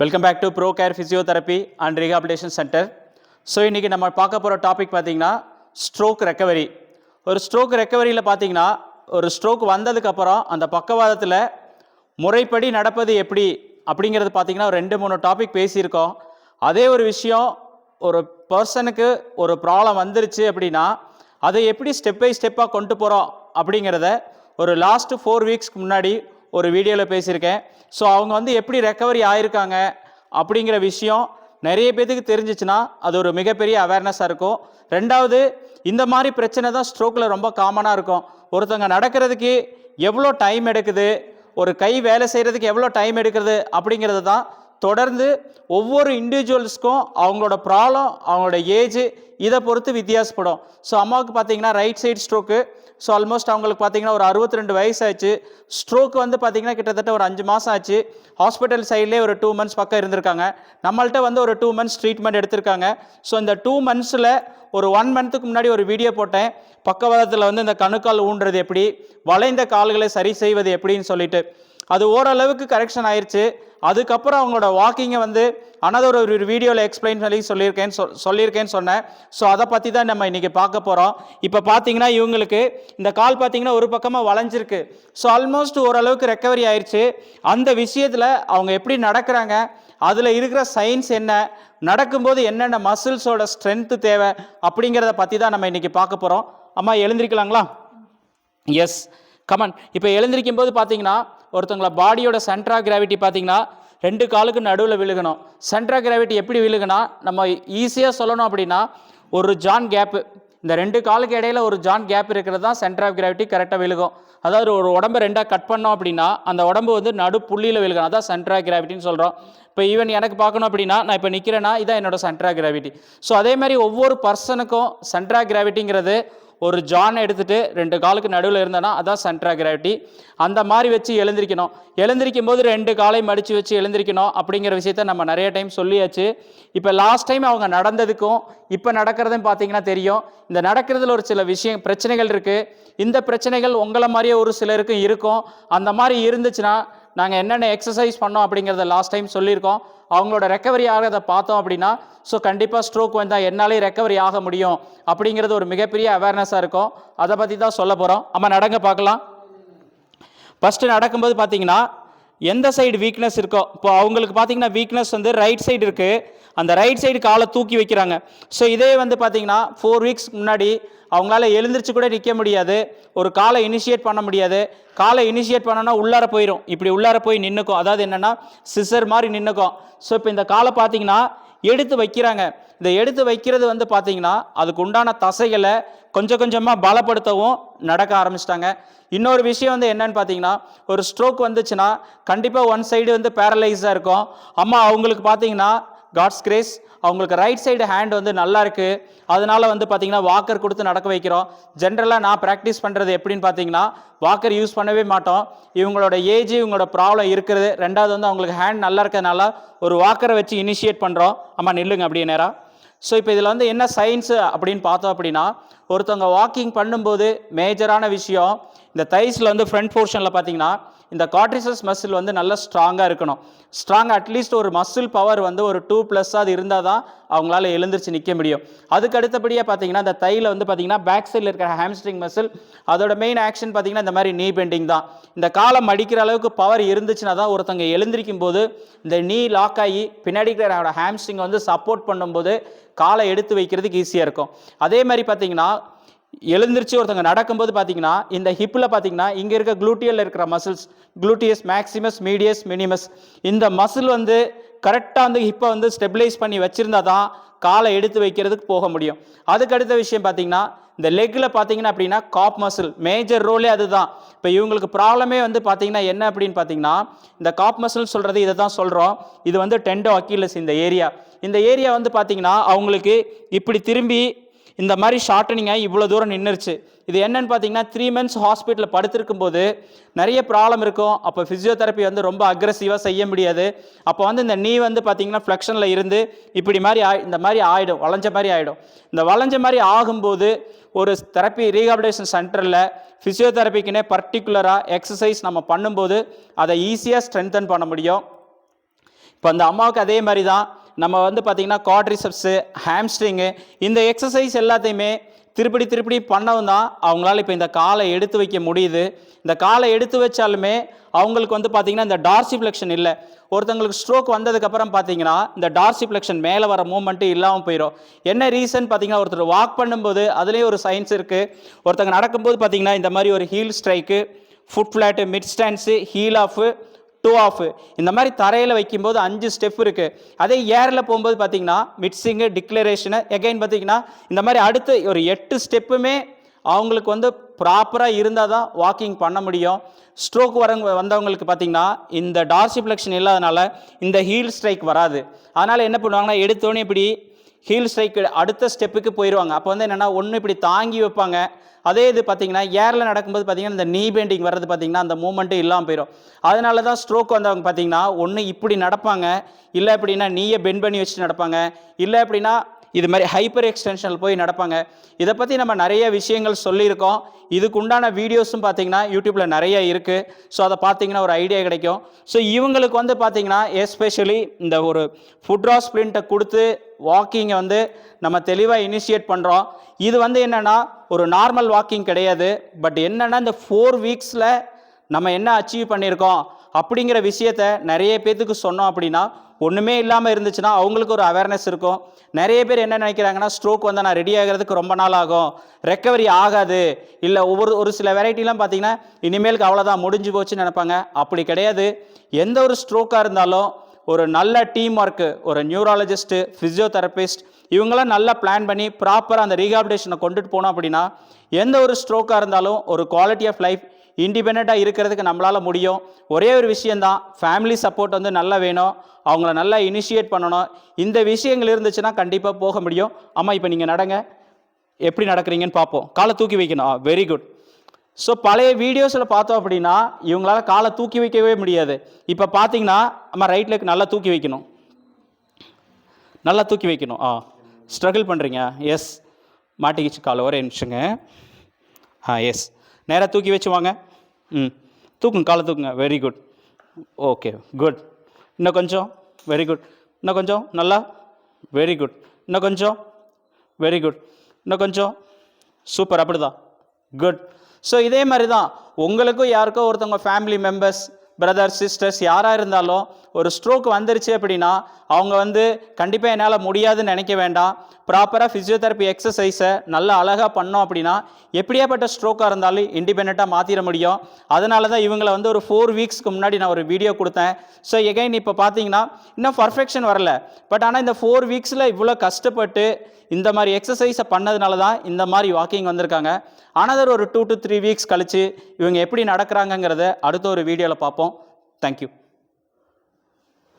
Welcome back to pro care physiotherapy and rehabilitation centre so இன்றைக்கி நம்ம பார்க்க போகிற டாபிக் பார்த்திங்கன்னா ஸ்ட்ரோக் ரெக்கவரி ஒரு ஸ்ட்ரோக் ரெக்கவரியில் பார்த்தீங்கன்னா ஒரு ஸ்ட்ரோக் வந்ததுக்கப்புறம் அந்த பக்கவாதத்தில் முறைப்படி நடப்பது எப்படி அப்படிங்கிறது பார்த்தீங்கன்னா ஒரு ரெண்டு மூணு டாபிக் பேசியிருக்கோம். அதே ஒரு விஷயம் ஒரு பர்சனுக்கு ஒரு ப்ராப்ளம் வந்துருச்சு அப்படின்னா அதை எப்படி ஸ்டெப் பை ஸ்டெப்பாக கொண்டு போகிறோம் அப்படிங்கிறத ஒரு லாஸ்ட்டு ஃபோர் வீக்ஸ்க்கு முன்னாடி ஒரு வீடியோவில் பேசியிருக்கேன். ஸோ அவங்க வந்து எப்படி ரெக்கவரி ஆயிருக்காங்க அப்படிங்கிற விஷயம் நிறைய பேத்துக்கு தெரிஞ்சிச்சுன்னா அது ஒரு மிகப்பெரிய அவேர்னஸாக இருக்கும். ரெண்டாவது இந்த மாதிரி பிரச்சனை தான் ஸ்ட்ரோக்கில் ரொம்ப காமனாக இருக்கும். ஒருத்தவங்க நடக்கிறதுக்கு எவ்வளோ டைம் எடுக்குது ஒரு கை வேலை செய்கிறதுக்கு எவ்வளோ டைம் எடுக்கிறது அப்படிங்கிறது தான் தொடர்ந்து ஒவ்வொரு இண்டிவிஜுவல்ஸ்க்கும் அவங்களோட ப்ராப்ளம் அவங்களோட ஏஜ் இதை பொறுத்து வித்தியாசப்படும். ஸோ அம்மாவுக்கு பார்த்தீங்கன்னா right side stroke so almost அவங்களுக்கு பார்த்தீங்கன்னா ஒரு அறுபத்தி ரெண்டு வயசு ஆச்சு ஸ்ட்ரோக் வந்து பார்த்தீங்கன்னா கிட்டத்தட்ட ஒரு அஞ்சு மாதம் ஆச்சு. ஹாஸ்பிட்டல் சைட்லேயே ஒரு டூ மந்த்ஸ் பக்கம் இருந்திருக்காங்க. நம்மள்கிட்ட வந்து ஒரு டூ மந்த்ஸ் ட்ரீட்மெண்ட் எடுத்திருக்காங்க. ஸோ இந்த டூ மந்த்ஸில் ஒரு ஒன் மந்த்துக்கு முன்னாடி ஒரு வீடியோ போட்டேன். பக்கவாதத்தில் வந்து இந்த கணுக்கால் ஊன்றது எப்படி? வளைந்த கால்களை சரி செய்வது எப்படின்னு சொல்லிட்டு. அது ஓரளவுக்கு கரெக்ஷன் ஆயிடுச்சு அதுக்கப்புறம் அவங்களோட வாக்கிங்கை வந்து அனதர் ஒரு வீடியோவில் எக்ஸ்பிளைன் பண்ணி சொல்லியிருக்கேன்னு சொல் சொல்லியிருக்கேன்னு சொன்னேன். ஸோ அதை பற்றி தான் நம்ம இன்றைக்கி பார்க்க போகிறோம் இப்போ பார்த்தீங்கன்னா இவங்களுக்கு இந்த கால் பார்த்தீங்கன்னா ஒரு பக்கமாக வளைஞ்சிருக்கு. ஸோ ஆல்மோஸ்ட் ஓரளவுக்கு ரெக்கவரி ஆயிடுச்சு அந்த விஷயத்தில் அவங்க எப்படி நடக்கிறாங்க? அதில் இருக்கிற சயின்ஸ் என்ன? நடக்கும்போது என்னென்ன மசில்ஸோட ஸ்ட்ரென்த்து தேவை? அப்படிங்கிறத பற்றி தான் நம்ம இன்றைக்கி பார்க்க போகிறோம் அம்மா எழுந்திருக்கலாங்களா? எஸ் கமன் இப்போ எழுந்திருக்கும் போது பார்த்தீங்கன்னா ஒருத்தவங்கள பாடியோட சென்ட்ரா கிராவிட்டி பார்த்தீங்கன்னா ரெண்டு காலுக்கு நடுவில் விழுகணும். சென்ட்ரா கிராவிட்டி எப்படி விழுகுனா நம்ம ஈஸியாக சொல்லணும் அப்படின்னா ஒரு ஜான் கேப்பு இந்த ரெண்டு காலுக்கு இடையில ஒரு ஜான் கேப் இருக்கிறது தான் சென்டர் ஆஃப் கிராவிட்டி கரெக்டாக விழுகும். அதாவது ஒரு உடம்பை ரெண்டாக கட் பண்ணோம் அப்படின்னா அந்த உடம்பு வந்து நடு புள்ளியில் விழுகும். அதான் சென்டர் ஆஃப் கிராவிட்டின்னு சொல்கிறோம் இப்போ ஈவன் எனக்கு பார்க்கணும் அப்படின்னா நான் இப்போ நிற்கிறேன்னா இதான் என்னோட சென்டர் ஆஃப் கிராவிட்டி ஸோ அதே மாதிரி ஒவ்வொரு பர்சனுக்கும் சென்டர் ஆஃப் கிராவிட்டிங்கிறது ஒரு ஜான் எடுத்துட்டு ரெண்டு காலுக்கு நடுவில் இருந்தேன்னா அதான் சென்ட்ரா கிராவிட்டி அந்த மாதிரி வச்சு எழுந்திரிக்கணும். எழுந்திரிக்கும் போது ரெண்டு காலை மடித்து வச்சு எழுந்திரிக்கணும் அப்படிங்கிற விஷயத்த நம்ம நிறைய டைம் சொல்லியாச்சு. இப்போ லாஸ்ட் டைம் அவங்க நடந்ததுக்கும் இப்போ நடக்கிறதும் பார்த்தீங்கன்னா தெரியும். இந்த நடக்கிறதுல ஒரு சில விஷயம் பிரச்சனைகள் இருக்குது இந்த பிரச்சனைகள் உங்களை மாதிரியே ஒரு சிலருக்கும் இருக்கும். அந்த மாதிரி இருந்துச்சுன்னா நாங்கள் என்னென்ன எக்ஸசைஸ் பண்ணோம் அப்படிங்கிறத லாஸ்ட் டைம் சொல்லியிருக்கோம். அவங்களோட ரெக்கவரி ஆகிறத பார்த்தோம் அப்படின்னா ஸோ கண்டிப்பாக ஸ்ட்ரோக் வந்தால் என்னாலே ரெக்கவரி ஆக முடியும் அப்படிங்கிறது ஒரு மிகப்பெரிய அவேர்னஸாக இருக்கும். அதை பற்றி தான் சொல்ல போகிறோம் நம்ம நடங்க பார்க்கலாம். ஃபஸ்ட்டு நடக்கும்போது பார்த்தீங்கன்னா எந்த சைடு வீக்னஸ் இருக்கோ இப்போ அவங்களுக்கு பார்த்தீங்கன்னா வீக்னஸ் வந்து ரைட் சைடு இருக்குது அந்த ரைட் சைடு காலை தூக்கி வைக்கிறாங்க. ஸோ இதே வந்து பார்த்தீங்கன்னா ஃபோர் வீக்ஸ் முன்னாடி அவங்களால எழுந்திரிச்சு கூட நிற்க முடியாது. ஒரு காலை இனிஷியேட் பண்ண முடியாது. காலை இனிஷியேட் பண்ணனா உள்ளார போயிடும் இப்படி உள்ளார போய் நின்றுக்கும் அதாவது என்னென்னா சிசர் மாதிரி நின்றுக்கும் ஸோ இப்போ இந்த காலை பார்த்தீங்கன்னா எடுத்து வைக்கிறாங்க. இந்த எடுத்து வைக்கிறது வந்து பார்த்தீங்கன்னா அதுக்கு உண்டான தசைகளை கொஞ்சம் கொஞ்சமாக பலப்படுத்தவும் நடக்க ஆரம்பிச்சிட்டாங்க. இன்னொரு விஷயம் வந்து என்னன்னு பார்த்தீங்கன்னா ஒரு ஸ்ட்ரோக் வந்துச்சுன்னா கண்டிப்பாக ஒன் சைடு வந்து பேரலைஸாக இருக்கும். அம்மா அவங்களுக்கு பார்த்தீங்கன்னா காட்ஸ் கிரேஸ் அவங்களுக்கு ரைட் சைடு ஹேண்ட் வந்து நல்லா இருக்குது அதனால வந்து பார்த்தீங்கன்னா வாக்கர் கொடுத்து நடக்க வைக்கிறோம். ஜென்ரலாக நான் ப்ராக்டிஸ் பண்ணுறது எப்படின்னு பார்த்தீங்கன்னா வாக்கர் யூஸ் பண்ணவே மாட்டோம். இவங்களோட ஏஜ் இவங்களோட ப்ராப்ளம் இருக்கிறது. ரெண்டாவது வந்து அவங்களுக்கு ஹேண்ட் நல்லா இருக்கிறதுனால ஒரு வாக்கரை வச்சு இனிஷியேட் பண்ணுறோம் அம்மா நில்லுங்க அப்படியே நேராக ஸோ இப்போ இதில் வந்து என்ன சயின்ஸு அப்படின்னு பார்த்தோம் அப்படின்னா ஒருத்தவங்க வாக்கிங் பண்ணும்போது மேஜரான விஷயம் இந்த தைஸில் வந்து ஃப்ரண்ட் போர்ஷனில் பார்த்தீங்கன்னா இந்த காட்ரிசஸ் மசில் வந்து நல்லா ஸ்ட்ராங்காக இருக்கணும். ஸ்ட்ராங் அட்லீஸ்ட் ஒரு மசில் பவர் வந்து ஒரு டூ ப்ளஸ்ஸாக அது இருந்தால் தான் அவங்களால எழுந்திரிச்சு நிற்க முடியும். அதுக்கு அடுத்தபடியாக பார்த்தீங்கன்னா இந்த தையில் வந்து பார்த்தீங்கன்னா பேக் சைடில் இருக்கிற ஹேம்ஸ்ட்ரிங் மசில் அதோட மெயின் ஆக்ஷன் பார்த்தீங்கன்னா இந்த மாதிரி நீ பெண்டிங் தான். இந்த காலம் அடிக்கிற அளவுக்கு பவர் இருந்துச்சுன்னா தான் ஒருத்தங்க எழுந்திரிக்கும் போது இந்த நீ லாக் ஆகி பின்னாடி இருக்கிற ஹாம்ஸ்ட்ரிங்கை வந்து சப்போர்ட் பண்ணும்போது காலை எடுத்து வைக்கிறதுக்கு ஈஸியாக இருக்கும். அதே மாதிரி பார்த்தீங்கன்னா எழுந்திரிச்சு ஒருத்தவங்க நடக்கும்போது பார்த்தீங்கன்னா இந்த ஹிப்பில் பார்த்தீங்கன்னா இங்கே இருக்க குளூட்டியல் இருக்கிற muscles gluteus maximus medius minimus இந்த மசில் வந்து கரெக்டாக வந்து ஹிப்பை வந்து ஸ்டெபிலைஸ் பண்ணி வச்சுருந்தா தான் காலை எடுத்து வைக்கிறதுக்கு போக முடியும். அதுக்கு அடுத்த விஷயம் பார்த்தீங்கன்னா இந்த லெக்கில் பார்த்தீங்கன்னா அப்படின்னா காப் மசில் மேஜர் ரோலே அதுதான். இப்போ இவங்களுக்கு ப்ராப்ளமே வந்து பார்த்தீங்கன்னா என்ன அப்படின்னு பார்த்தீங்கன்னா இந்த காப் மசில் சொல்கிறது இதை தான் சொல்கிறோம் இது வந்து டெண்டோ அக்கீலஸ் இந்த ஏரியா இந்த ஏரியா வந்து பார்த்தீங்கன்னா அவங்களுக்கு இப்படி திரும்பி இந்த மாதிரி ஷார்ட்டனிங்காக இவ்வளோ தூரம் நின்றுச்சு இது என்னன்னு பார்த்தீங்கன்னா த்ரீ மந்த்ஸ் ஹாஸ்பிட்டலில் படுத்திருக்கும் போது நிறைய ப்ராப்ளம் இருக்கும். அப்போ ஃபிசியோதெரப்பி வந்து ரொம்ப அக்ரஸிவாக செய்ய முடியாது. அப்போ வந்து இந்த நீ வந்து பார்த்தீங்கன்னா ஃப்ளெக்ஷனில் இருந்து இப்படி மாதிரி ஆ இந்த மாதிரி ஆகிடும் வளைஞ்ச மாதிரி ஆகிடும் இந்த வளைஞ்ச மாதிரி ஆகும்போது ஒரு தெரப்பி ரீஹாபிலேஷன் சென்டரில் ஃபிசியோதெரப்பிக்குன்னே பர்டிகுலராக எக்ஸசைஸ் நம்ம பண்ணும்போது அதை ஈஸியாக ஸ்ட்ரென்தன் பண்ண முடியும். இப்போ அந்த அம்மாவுக்கு அதே மாதிரி தான். நம்ம வந்து பார்த்திங்கன்னா காட்ரிசப்ஸு ஹேம்ஸ்ட்ரிங்கு இந்த எக்ஸசைஸ் எல்லாத்தையுமே திருப்படி திருப்படி பண்ணவும் தான் அவங்களால இப்போ இந்த காலை எடுத்து வைக்க முடியுது. இந்த காலை எடுத்து வச்சாலுமே அவங்களுக்கு வந்து பார்த்திங்கன்னா இந்த டார்சிப்ளெக்ஷன் இல்லை. ஒருத்தங்களுக்கு ஸ்ட்ரோக் வந்ததுக்கப்புறம் பார்த்தீங்கன்னா இந்த டார்சிப்ளெக்ஷன் மேலே வர மூமெண்ட்டு இல்லாமல் போயிடும் என்ன ரீசன் பார்த்தீங்கன்னா ஒருத்தர் வாக் பண்ணும்போது அதுலேயும் ஒரு சயின்ஸ் இருக்குது ஒருத்தங்க நடக்கும்போது பார்த்தீங்கன்னா இந்த மாதிரி ஒரு heel strike foot flat mid stance heel off toe off இந்த மாதிரி தரையில் வைக்கும்போது அஞ்சு ஸ்டெப் இருக்குது அதே ஏரில் போகும்போது பார்த்தீங்கன்னா மிட்ஸிங்கு டிக்ளரேஷனு எகைன் பார்த்தீங்கன்னா இந்த மாதிரி அடுத்து ஒரு எட்டு ஸ்டெப்புமே அவங்களுக்கு வந்து ப்ராப்பராக இருந்தால் தான் வாக்கிங் பண்ண முடியும். ஸ்ட்ரோக் வரவங்க வந்தவங்களுக்கு பார்த்திங்கன்னா இந்த டார்சிப்ளெக்ஷன் இல்லாதனால இந்த ஹீல் ஸ்ட்ரைக் வராது. அதனால் என்ன பண்ணுவாங்கன்னா எடுத்தோடனே இப்படி ஹீல் ஸ்ட்ரைக் அடுத்த ஸ்டெப்புக்கு போயிடுவாங்க. அப்போ வந்து என்னென்னா ஒன்று இப்படி தாங்கி வைப்பாங்க. அதே இது பார்த்தீங்கன்னா ஏரில் நடக்கும்போது பார்த்தீங்கன்னா இந்த நீ பெண்டிங் வர்றது பார்த்தீங்கன்னா அந்த மூமெண்ட்டு இல்லாமல் போயிடும். அதனால தான் ஸ்ட்ரோக் வந்தவங்க பார்த்தீங்கன்னா ஒன்று இப்படி நடப்பாங்க. இல்லை அப்படின்னா நீயே பெண்ட் பண்ணி வச்சுட்டு நடப்பாங்க. இல்லை அப்படின்னா இது மாதிரி ஹைப்பர் எக்ஸ்டென்ஷனில் போய் நடப்பாங்க. இதை பற்றி நம்ம நிறைய விஷயங்கள் சொல்லியிருக்கோம். இதுக்கு உண்டான வீடியோஸும் பார்த்தீங்கன்னா யூடியூப்பில் நிறைய இருக்குது ஸோ அதை பார்த்தீங்கன்னா ஒரு ஐடியா கிடைக்கும். ஸோ இவங்களுக்கு வந்து பார்த்தீங்கன்னா எஸ்பெஷலி இந்த ஒரு ஃபுட்ரா ஸ்பிளின்ட்டை கொடுத்து வாக்கிங்கை வந்து நம்ம தெளிவாக இனிஷியேட் பண்ணுறோம் இது வந்து என்னென்னா ஒரு நார்மல் வாக்கிங் கிடையாது. பட் என்னென்னா இந்த ஃபோர் வீக்ஸில் நம்ம என்ன அச்சீவ் பண்ணியிருக்கோம்? அப்படிங்கிற விஷயத்த நிறைய பேர்த்துக்கு சொன்னோம் அப்படின்னா ஒன்றுமே இல்லாமல் இருந்துச்சுன்னா அவங்களுக்கு ஒரு அவேர்னஸ் இருக்கும். நிறைய பேர் என்ன நினைக்கிறாங்கன்னா ஸ்ட்ரோக் வந்து நான் ரெடி ஆகிறதுக்கு ரொம்ப நாள் ஆகும். ரெக்கவரி ஆகாது. இல்லை ஒவ்வொரு ஒரு சில வெரைட்டிலாம் பார்த்தீங்கன்னா இனிமேலுக்கு அவ்வளோதான் முடிஞ்சு போச்சுன்னு நினைப்பாங்க. அப்படி கிடையாது. எந்த ஒரு ஸ்ட்ரோக்காக இருந்தாலும் ஒரு நல்ல டீம் ஒர்க்கு ஒரு நியூராலஜிஸ்ட்டு ஃபிசியோதெரபிஸ்ட் இவங்களாம் நல்லா பிளான் பண்ணி ப்ராப்பராக அந்த ரீஹாபிடேஷனை கொண்டுட்டு போனோம் அப்படின்னா எந்த ஒரு ஸ்ட்ரோக்காக இருந்தாலும் ஒரு குவாலிட்டி ஆஃப் லைஃப் இண்டிபெண்ட்டாக இருக்கிறதுக்கு நம்மளால் முடியும். ஒரே ஒரு விஷயந்தான் ஃபேமிலி சப்போர்ட் வந்து நல்லா வேணும். அவங்கள நல்லா இனிஷியேட் பண்ணணும். இந்த விஷயங்கள் இருந்துச்சுன்னா கண்டிப்பாக போக முடியும். ஆமாம் இப்போ நீங்கள் நடங்க. எப்படி நடக்கிறீங்கன்னு பார்ப்போம். காலை தூக்கி வைக்கணும். வெரி குட் ஸோ பழைய வீடியோஸில் பார்த்தோம் அப்படின்னா இவங்களால காலை தூக்கி வைக்கவே முடியாது. இப்போ பார்த்தீங்கன்னா நம்ம ரைட் லெக் நல்லா தூக்கி வைக்கணும். நல்லா தூக்கி வைக்கணும். ஆ ஸ்ட்ரகிள் பண்ணுறீங்க எஸ் மாட்டிக்கிச்சு காலை. ஒரே நிமிஷங்க. ஆ எஸ் நேராக தூக்கி வச்சு வாங்க. ம். தூக்குங்க காலை தூக்குங்க. வெரி குட் ஓகே குட் இன்னும் கொஞ்சம். வெரி குட் இன்னும் கொஞ்சம். நல்லா. வெரி குட் இன்னும் கொஞ்சம். வெரி குட் இன்னும் கொஞ்சம். சூப்பர் அப்படிதான். குட் ஸோ இதே மாதிரி தான் உங்களுக்கும் யாருக்கோ ஒருத்தவங்க ஃபேமிலி மெம்பர்ஸ் பிரதர்ஸ் சிஸ்டர்ஸ் யாராக இருந்தாலும் ஒரு ஸ்ட்ரோக் வந்துருச்சு அப்படின்னா அவங்க வந்து கண்டிப்பாக என்னால் முடியாதுன்னு நினைக்க வேண்டாம். ப்ராப்பராக ஃபிசியோதெரப்பி எக்ஸசைஸை நல்லா அழகாக பண்ணோம் அப்படின்னா எப்படியாப்பட்ட ஸ்ட்ரோக்காக இருந்தாலும் இண்டிபெண்ட்டாக மாற்றிட முடியும். அதனால தான் இவங்களை வந்து ஒரு ஃபோர் வீக்ஸ்க்கு முன்னாடி நான் ஒரு வீடியோ கொடுத்தேன். ஸோ எகைன் இப்போ பார்த்தீங்கன்னா இன்னும் பர்ஃபெக்ஷன் வரல. பட் ஆனால் இந்த ஃபோர் வீக்ஸில் இவ்வளோ கஷ்டப்பட்டு இந்த மாதிரி எக்ஸசைஸை பண்ணதுனால தான் இந்த மாதிரி வாக்கிங் வந்திருக்காங்க. அனதர் ஒரு டூ டு த்ரீ வீக்ஸ் கழித்து இவங்க எப்படி நடக்கிறாங்கங்கிறத அடுத்த ஒரு வீடியோவில் பார்ப்போம். தேங்க்யூ